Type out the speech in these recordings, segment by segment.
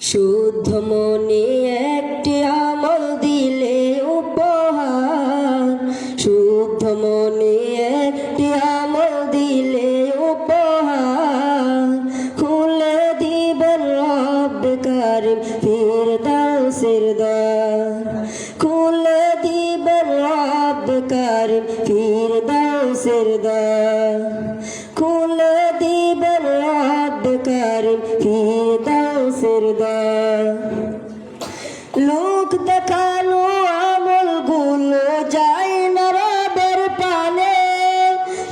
শুদ্ধ মনে একটি আমল দিলে উপহার। শুদ্ধ মনে একটি আমল দিলে উপহার। খুলে দিবেন রব কারিম ফির দ্বার। খুলে দিবেন রব কারিম ফির দাউসের দ্বার। দ্বার লোক দেখানো আমলগুলো যায় না রবের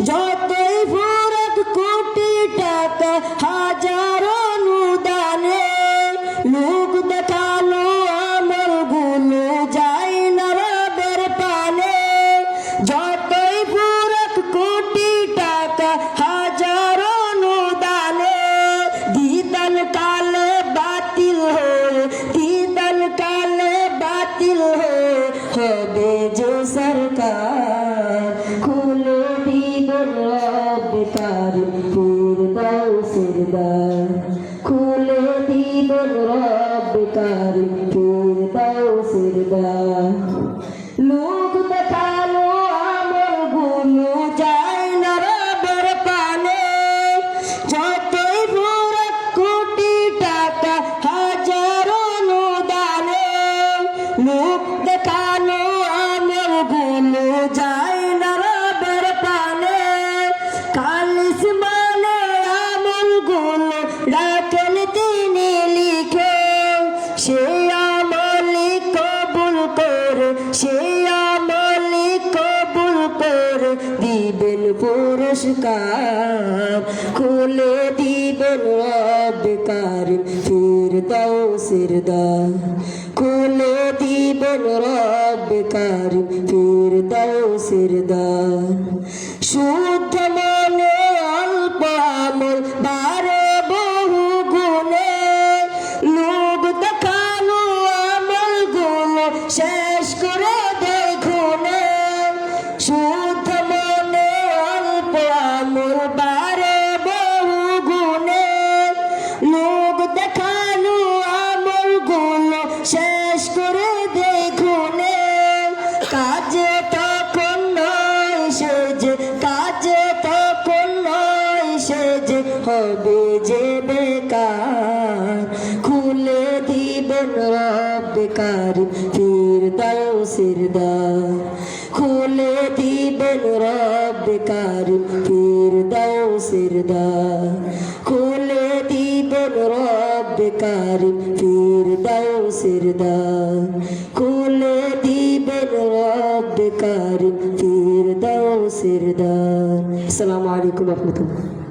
যতই কারি ফির দাও সিরদার খুলে দিবেন রব কারি ফির দাও সিরদার সে আমলি কবুল করে দিবেন পুরস্কার। খুলে দিবেন রব কারিম ফির দাও সিরদা খুলে দিবেন রব কারিম ফির দাও সিরদা শুদ্ধ কাজে তখন নয় সে যে, কাজে তখন নয় সে যে, হবে যে বেকার। খুলে দিবেন রব কারি ফির দাও সিরদার খুলে দিবেন রব কারি ফির দাও সিরদার খুলে দিবেন রব কারি ফির দাও সিরদার খুলে দিবেন রব কারি ফির দাও সিরদার আসসালামু আলাইকুম রহমতুল্লাহ